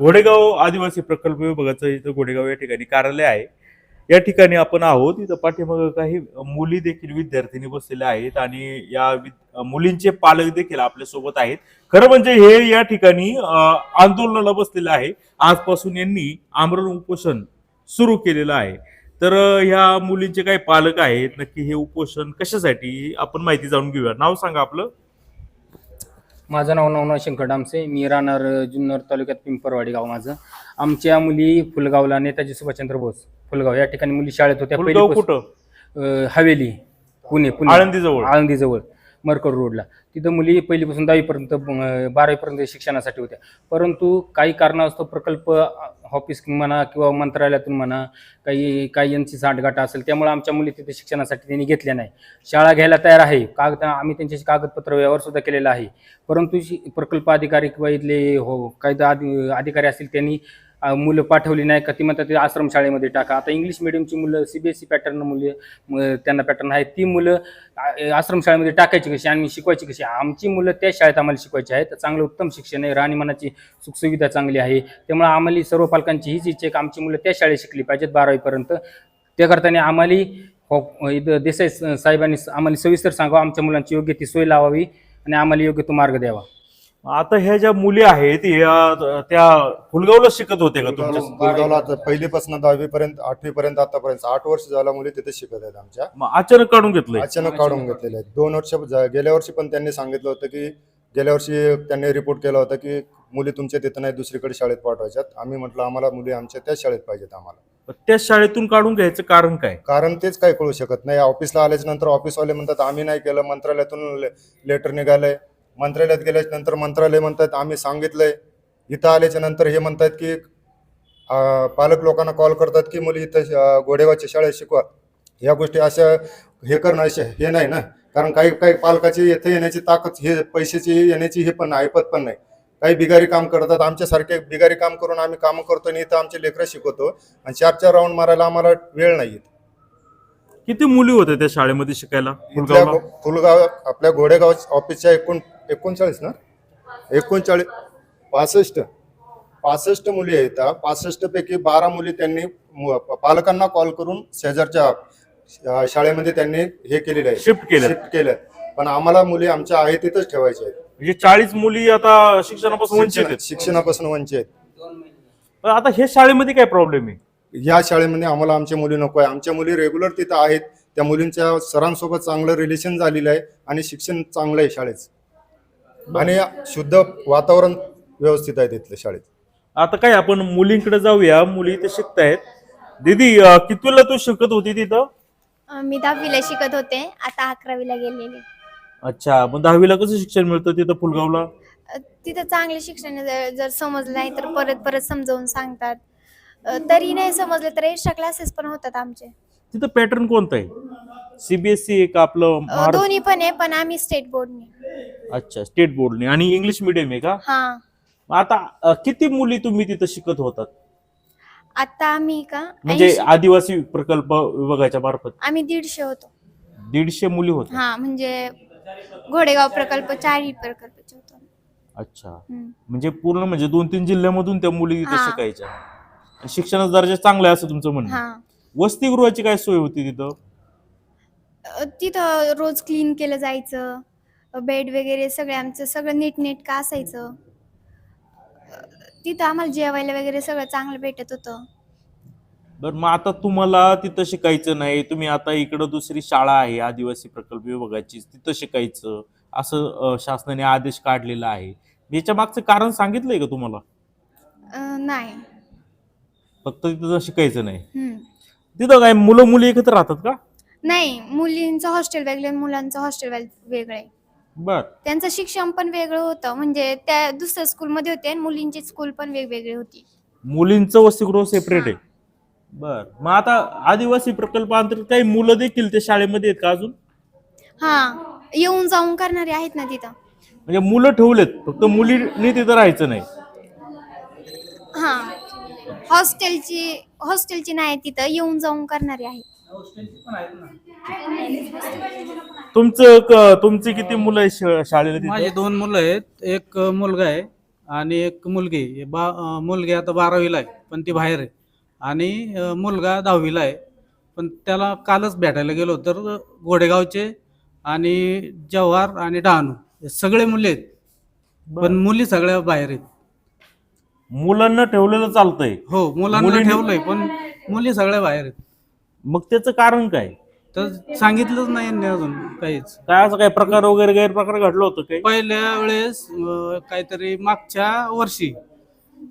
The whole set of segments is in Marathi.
घोडेगाव आदिवासी प्रकल्प विभागाचं इथं घोडेगाव या ठिकाणी कार्यालय आहे. या ठिकाणी आपण आहोत. इथं पाठीमाग काही मुली देखील विद्यार्थिनी बसलेल्या आहेत आणि या मुलींचे पालक देखील आपल्यासोबत आहेत. खरं म्हणजे हे या ठिकाणी आंदोलनाला बसलेलं आहे. आजपासून यांनी आमरण उपोषण सुरू केलेलं आहे. तर ह्या मुलींचे काही पालक आहेत. नक्की हे उपोषण कशासाठी आपण माहिती जाणून घेऊया. नाव सांगा आपलं. माझं नाव नवनाथ शंकर डामसे. मी राहणार जुन्नर तालुक्यात पिंपरवाडी गाव माझं. आमच्या मुली फुलगावला नेताजी सुभाषचंद्र बोस फुलगाव. या ठिकाणी मुली शाळेत होत्या. फुलगाव पहिलीपासून- कुठं? अं, हवेली पुणे पुणे. आळंदीजवळ. आळंदीजवळ. मरकड रोडला. तिथं मुली पहिलीपासून दहावीपर्यंत बारावीपर्यंत शिक्षणासाठी होत्या. परंतु काही कारणास्तव प्रकल्प ऑफिस म्हणा किंवा मंत्रालयातून म्हणा काही काही यांची साठगाठ असेल त्यामुळे आमच्या मुली तिथे शिक्षणासाठी त्यांनी घेतल्या नाही. शाळा घ्यायला तयार आहे. कागद आम्ही त्यांच्याशी कागदपत्र व्यवहार सुद्धा केलेला आहे. परंतु प्रकल्प अधिकारी किंवा इथले हो कायदा अधिकारी असतील त्यांनी मुलं पाठवली नाही का? ती म्हणतात ते आश्रम शाळेमध्ये टाका. आता इंग्लिश मिडियमची मुलं सीबीएसई पॅटर्न मुले त्यांना पॅटर्न आहे ती मुलं आश्रमशाळेमध्ये आश्रम शाळेमध्ये टाकायची कशी? आणि शिकवायची कशी? आमची मुलं त्या शाळेत आम्हाला शिकवायची आहेत. चांगलं उत्तम शिक्षण आहे. राहणीमानाची सुखसुविधा चांगली आहे. त्यामुळे आम्हाला सर्व पालकांची हीच इच्छा आहे की आमची मुलं त्या शाळेत शिकली पाहिजेत बारावीपर्यंत. त्या करताना आम्हाला हो इथं देसाई साहेबांनी आम्हाला सविस्तर सांगावं. आमच्या मुलांची योग्य ती सोय लावावी आणि आम्हाला योग्य तो मार्ग द्यावा. आता ह्या ज्या मुली आहेत या त्या फुलगावला शिकत होते का तुमच्या? गुरगावला आता पहिलीपासून दहावी पर्यंत आठवी पर्यंत आतापर्यंत आठ वर्ष झाला मुली तिथे शिकत आहेत आमच्या. मग अचानक काढून घेतलंय? अचानक काढून घेतलेले आहेत दोन वर्ष गेल्या वर्षी पण त्यांनी सांगितलं होतं की गेल्या वर्षी त्यांनी रिपोर्ट केला होता की मुली तुमच्या तिथं नाही दुसरीकडे शाळेत पाठवायच्यात. आम्ही म्हटलं आम्हाला मुली आमच्या त्याच शाळेत पाहिजेत आम्हाला. त्या शाळेतून काढून घ्यायचं कारण काय? कारण तेच काय कळू शकत नाही. ऑफिसला आल्याच्यानंतर ऑफिसवाले म्हणतात आम्ही नाही केलं मंत्रालयातून लेटर निघालंय. मंत्रालयात गेल्याच्यानंतर मंत्रालय म्हणतात आम्ही सांगितलंय. इथं आल्याच्यानंतर हे म्हणतात की पालक लोकांना कॉल करतात की मुली इथं गोडेवाच्या शाळेत शिकवा. या गोष्टी अशा हे करणं अशा हे नाही ना. कारण काही काही पालकाची येथे येण्याची ताकद हे पैशाची येण्याची हे पण ऐपत पण नाही. काही बिगारी काम करतात आमच्यासारखे बिगारी काम करून आम्ही कामं करतो आणि इथं आमचे लेकरं शिकवतो. आणि चार चार राऊंड मारायला आम्हाला वेळ नाही येत किती मुली होत्या त्या शाळेमध्ये शिकायला? इथल्या फुलगावला गो- फुलगाव आपल्या घोडेगाव ऑफिसच्या एकूण एकोणचाळीस ना? एकोणचाळीस पासष्ट. पासष्ट मुली आहेत. पासष्ट पैकी बारा मुली त्यांनी मु- पालकांना कॉल करून शेजारच्या अं, शाळेमध्ये त्यांनी हे केलेले आहे. शिफ्ट केलं. शिफ्ट केलं. पण आम्हाला मुली आमच्या आहे तिथंच ठेवायच्या आहेत. म्हणजे चाळीस मुली आता शिक्षणापासून वंचित शिक्षण- आहेत. शिक्षणापासून वंचित आहेत. पण आता हे शाळेमध्ये काय प्रॉब्लेम आहे? या शाळेमध्ये आम्हाला आमच्या मुली नको आहे. आमच्या मुली रेग्युलर तिथं आहेत. त्या मुलींच्या सरांसोबत चांगलं रिलेशन झालेलं आहे आणि शिक्षण चांगलं आहे शाळेत आणि शुद्ध वातावरण व्यवस्थित आहे तिथल्या शाळेत आता काय आपण मुलींकडे जाऊया. मुली इथे शिकतायत. दीदी अं, कितवीला तू शिकत होती तिथं? अं, मी दहावीला शिकत होते. आता अकरावीला गेलेले. अच्छा मग दहावीला कसं शिक्षण मिळतं तिथं फुलगावला? अं, तिथं चांगले शिक्षण जर- जर समजलं नाही तर परत परत समजावून सांगतात. तरी नाही समजले तर एक्स्ट्रा क्लासेस पण होतात आमचे. तिथं पॅटर्न कोणतं आहे? सीबीएसई आहे का आपलं अं, महाराष्ट्र दोन्ही पण आहे पण आम्ही स्टेट बोर्डने अच्छा स्टेट बोर्डने आणि इंग्लिश मिडियम आहे का? हा. आता अं, किती मुली तुम्ही तिथं शिकत होतात? आता आम्ही का? म्हणजे 80 आदिवासी प्रकल्प विभागाच्या मार्फत? आम्ही दीडशे होतो. दीडशे मुली होत्या? हा म्हणजे घोडेगाव प्रकल्प चारही प्रकल्पाचे होतो. अच्छा. हम्म. म्हणजे पूर्ण म्हणजे दोन तीन जिल्ह्यामधून त्या मुली तिथे हा. शिकायच्या. शिक्षणाचा दर्जा चांगला आहे असं तुमचं म्हणणं हा. वसतिगृहाची काय सोय होती तिथं? अं, तिथं रोज क्लीन केलं जायचं. बेड वगैरे सगळे आमचं सगळं नीटनेटकं असायचं. अं, तिथं आम्हाला जेवायला वगैरे सगळं चांगलं भेटत होतं. बरं मग आता तुम्हाला तिथं शिकायचं नाही. तुम्ही आता इकडं दुसरी शाळा आहे आदिवासी प्रकल्प विभागाची. तिथं शिकायचं असं अं, शासनाने आदेश काढलेला आहे. याच्या मागचं कारण सांगितलंय का तुम्हाला? अं, नाही. फक्त तिथं शिकायचं नाही. हम्म. तिथं काय मुलं मुली एकत्र राहतात का? नाही मुलींचं हॉस्टेल वेगळं मुलांचं हॉस्टेल वेगळं. आहे बर. त्यांचं शिक्षण पण वेगळं होतं. म्हणजे त्या दुसऱ्या स्कूलमध्ये होते आणि मुलींची स्कूल पण वेगवेगळी होती. मुलींचं वसतिगृह सेपरेट आहे. बर. मग आता आदिवासी प्रकल्पांतर्गत काही मुलं देखील त्या शाळेमध्ये आहेत का अजून? हा. येऊन जाऊन करणारे आहेत ना तिथं. म्हणजे मुलं ठेवलेत. फक्त मुलींनी तिथं राहायचं नाही. हा. हॉस्टेलची हॉस्टेलची नाही तिथं येऊन जाऊन करणारे आहेत तुमचं क- तुमची किती मुलं आहेत श- शाळेला माझे तिथं दोन मुलं आहेत. एक मुलगा आहे आणि एक मुलगी आहे. बा अं, मुलगी आता बारावीला आहे पण ती बाहेर आहे. आणि अं, मुलगा दहावीला आहे. पण त्याला कालच भेटायला गेलो तर गोडेगावचे आणि जव्हार आणि डहाणू हे सगळे मुले आहेत. पण मुली सगळ्या बाहेर आहेत. मुलांना ठेवलेलं चालतंय. हो मुलांना मुलींनी- ठेवलंय पण मुली सगळ्या बाहेर आहेत. मग त्याचं कारण काय? तर सांगितलंच नाही यांनी अजून काहीच. काय असं काही प्रकार वगैरे गैरप्रकार घडलं होतं काही? पहिल्या वेळेस अं, काहीतरी मागच्या वर्षी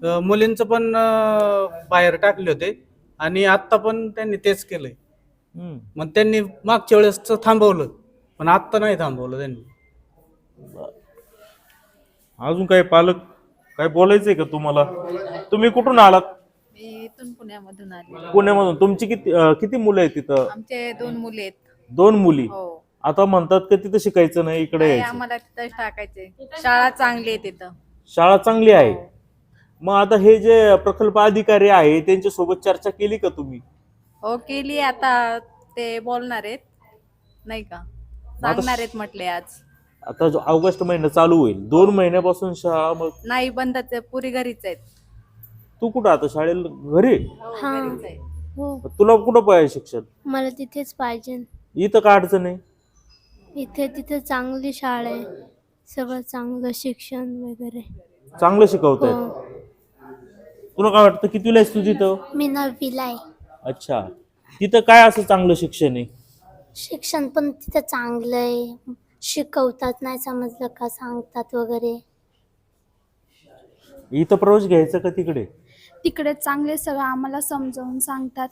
अं, मुलींचं पण अं, बाहेर टाकले होते आणि आत्ता पण त्यांनी तेच केलंय. हम्म. मग त्यांनी मागच्या वेळेस थांबवलं पण आत्ता नाही थांबवलं त्यांनी. अजून काही पालक काय बोलायचंय का तुम्हाला? तुम्ही कुठून आलात? मी इथून पुण्यामधून आले. पुण्यामधून. तुमची किती अं, किती मुलं आहेत तिथं? आमचे दोन मुले आहेत. दोन मुली? हो. आता म्हणतात की तिथं शिकायचं नाही इकडे नाही, यायचं. आम्हाला टाकायचे शाळा चांगली आहे तिथं. शाळा चांगली आहे? हो. मग आता हे जे प्रकल्प अधिकारी आहे त्यांच्यासोबत चर्चा केली का तुम्ही? हो केली. आता ते बोलणार आहेत. नाही का? सांगणार आहेत म्हटले आज. आता जो ऑगस्ट महिना चालू होईल दोन महिन्यापासून शाळा मग नाही बंदच आहे. पुरी घरीच आहेत. तू कुठं आता शाळेला घरी? हो, हा. घरीच आहे. हो. तुला कुठं पाहिजे शिक्षण? मला तिथेच पाहिजे. इथं का अडचण आहे? इथे तिथे चांगली शाळा आहे. सगळं चांगलं शिक्षण वगैरे. चांगलं शिकवत हो. तुला काय वाटतं कितीला आहेस तू तिथं? मी नववीला आहे. अच्छा. तिथं काय असं चांगलं शिक्षण आहे? शिक्षण पण तिथं चांगलं आहे. शिकवतात नाही समजलं का? सांगतात वगैरे. इथं प्रवेश घ्यायचा का तिकडे? तिकडे चांगले सगळं आम्हाला समजावून सांगतात.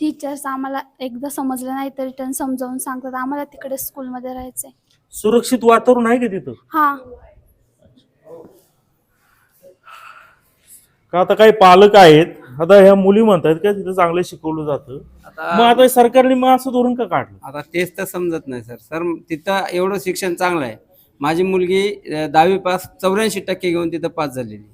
टीचर्स आम्हाला एकदा समजलं नाही तर रिटर्न समजावून सांगतात. आम्हाला तिकडे स्कूलमध्ये राहायचंय. सुरक्षित वातावरण आहे का तिथं? हा. का आता काही पालक आहेत? आता ह्या मुली म्हणतात का तिथं चांगलं शिकवलं जातं. मग आता आता सरकारने मग असं धोरण का काढलं? आता तेच तर समजत नाही सर. सर तिथं एवढं शिक्षण चांगलं आहे. माझी मुलगी अं, दहावी पास चौऱ्याऐंशी टक्के घेऊन तिथं पास झालेली आहे.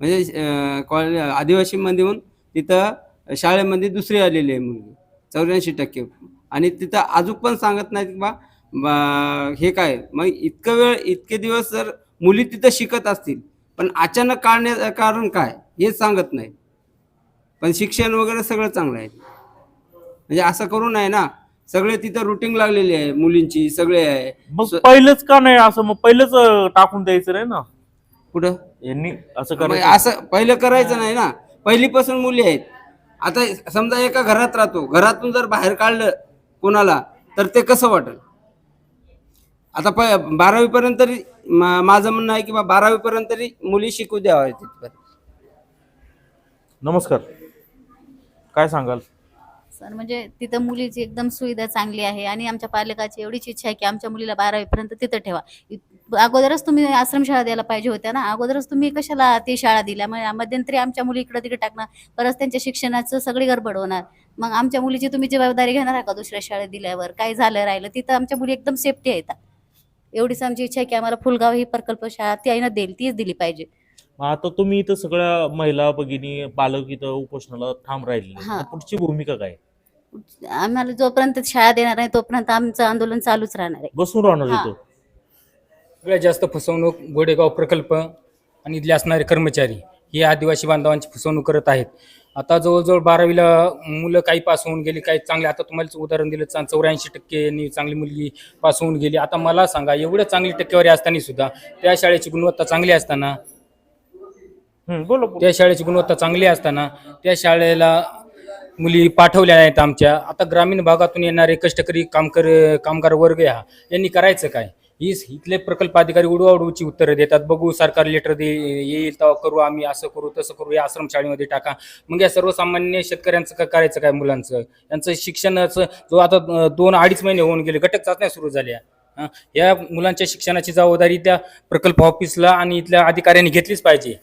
म्हणजे कॉलेज आदिवासीमध्ये येऊन तिथं शाळेमध्ये दुसरी आलेली आहे मुलगी चौऱ्याऐंशी टक्के. आणि तिथं अजून पण सांगत नाहीत की बा बा- हे काय? मग इतकं वेळ इतके दिवस जर मुली तिथं शिकत असतील पण अचानक काढण्याचं कारण काय? हेच सांगत नाही. पण शिक्षण वगैरे सगळं चांगलं आहे. म्हणजे असं करू नये ना. सगळे तिथं रुटीन लागलेली आहे मुलींची सगळे आहे. मग पहिलंच का नाही असं? मग पहिलंच अं, टाकून द्यायचं नाही ना? कुठं? यांनी असं मग करायचं? असं पहिलं करायचं नाही ना. पहिलीपासून मुली आहेत. आता समजा एका घरात राहतो. घरातून जर बाहेर काढलं कोणाला तर ते कसं वाटेल? आता प बारावी पर्यंत तरी मा- माझं म्हणणं आहे की बा बारावी पर्यंत तरी मुली शिकू द्यावा तिथपर्यंत. नमस्कार. काय सांगाल? सर म्हणजे तिथं मुलीची एकदम सुविधा चांगली आहे आणि आमच्या पालकाची एवढीच इच्छा आहे की आमच्या मुलीला बारावीपर्यंत तिथं ठेवा. इत- अगोदरच तुम्ही आश्रमशाळा द्यायला पाहिजे होत्या ना? अगोदरच तुम्ही कशाला ती शाळा दिल्या? मग मध्यंतरी आमच्या मुली इकडं तिकडे टाकणार परत त्यांच्या शिक्षणाचं सगळी गडबड होणार. मग आमच्या मुलीची तुम्ही जबाबदारी घेणार का दुसऱ्या शाळेत दिल्यावर? काय झालं राहिलं? तिथं आमच्या मुली एकदम सेफ्टी आहेत. एवढीच आमची इच्छा आहे की आम्हाला फुलगाव ही प्रकल्प शाळा ती आईनं देईल तीच दिली पाहिजे. मग आता तुम्ही इथं सगळ्या महिला भगिनी पालक इथं उपोषणाला ठाम राहिले हा. पुढची भूमिका काय? आम्हाला जोपर्यंत शाळा देणार नाही तोपर्यंत आमचं आंदोलन चालूच राहणार आहे. बसून राहणार हा. इथं? सगळ्यात जास्त फसवणूक गोडेगाव प्रकल्प आणि इथले असणारे कर्मचारी हे आदिवासी बांधवांची फसवणूक करत आहेत. आता जवळजवळ बारावीला मुलं काही पास होऊन गेली काही चांगले. आता तुम्हाला उदाहरण दिलं चा- चौऱ्याऐंशी टक्के चांगली मुलगी पास होऊन गेली. आता मला सांगा एवढं चांगली टक्केवारी असताना सुद्धा त्या शाळेची गुणवत्ता चांगली असताना बोला बोला. त्या शाळेची गुणवत्ता चांगली असताना त्या शाळेला मुली पाठवल्या नाहीत आमच्या. आता ग्रामीण भागातून येणारे कष्टकरी कामकर कामगार वर्ग हा यांनी करायचं काय? ही इथले प्रकल्प अधिकारी उडवाउडूची उत्तरं देतात. बघू सरकार लेटर दे येईल तेव्हा करू आम्ही असं करू तसं करू या आश्रमशाळेमध्ये टाका. मग या सर्वसामान्य शेतकऱ्यांचं काय करायचं काय मुलांचं? यांचं शिक्षणाचं जो आता अं, दोन अडीच महिने होऊन गेले घटक चाचण्या सुरू झाल्या. हं, या मुलांच्या शिक्षणाची जबाबदारी त्या प्रकल्प ऑफिसला आणि इथल्या अधिकाऱ्यांनी घेतलीच पाहिजे.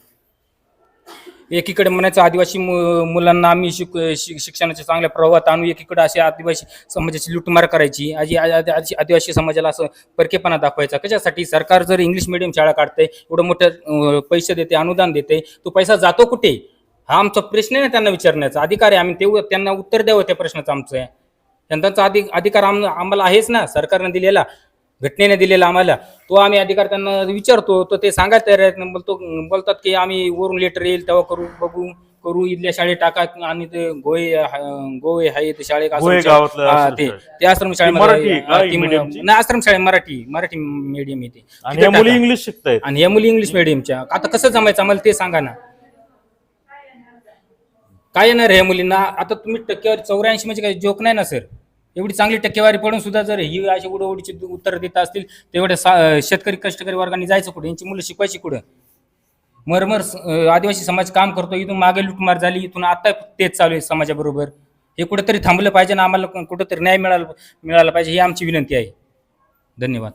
एकीकडे म्हणायचं आदिवासी मु- मुलांना आम्ही शिक शि- शिक्षणाच्या चांगल्या प्रवाहात आणू एकीकडे असे आदिवासी समाजाची लुटमार करायची. आजी आजी- आदिवासी समाजाला असं परकेपणा दाखवायचा. कशासाठी? सरकार जर इंग्लिश मिडियम शाळा काढते एवढं मोठं पैसे देते अनुदान देते तो पैसा जातो कुठे? हा आमचा प्रश्न आहे ना त्यांना विचारण्याचा. अधिकार आहे आम्ही ते त्यांना उत्तर द्यावं त्या प्रश्नाचं आमचं. आहे त्यांचा अधिक अधिकार आम आम्हाला आहेच ना सरकारनं दिलेला. घटनेने दिलेला आम्हाला. तो आम्ही अधिकार त्यांना विचारतो तर ते सांगायला तयार आहेत. बोलतो बोलतात की आम्ही वरून लेटर येईल तेव्हा करू बघू करू. इथल्या शाळेत टाका आणि ते गोळे हा- गोळे आहे ते शाळेत शाळा- ते शाळा. ते आश्रम mediumची? नाही आश्रम शाळे मराठी मराठी मीडियम येते मुली. इंग्लिश शिकतायत. आणि या मुली इंग्लिश मिडियमच्या आता कसं जमायचं आम्हाला ते सांगा ना. काय येणार या मुलींना? आता तुम्ही टक्केवारी चौऱ्याऐंशी म्हणजे काही जोक नाही ना सर? एवढी चांगली टक्केवारी पडून सुद्धा जर ही अशी उडवडीची उत्तर देत असतील तेवढ्या सा- शेतकरी कष्टकरी वर्गाने जायचं कुठे? यांची मुलं शिकवायची कुठं? मरमर आदिवासी समाज काम करतो इथून मागे लुटमार झाली इथून आता तेच चालू आहे समाजाबरोबर. हे कुठेतरी थांबलं पाहिजे ना आम्हाला कुठेतरी न्याय मिळाला मिळाला पाहिजे ही आमची विनंती आहे. धन्यवाद.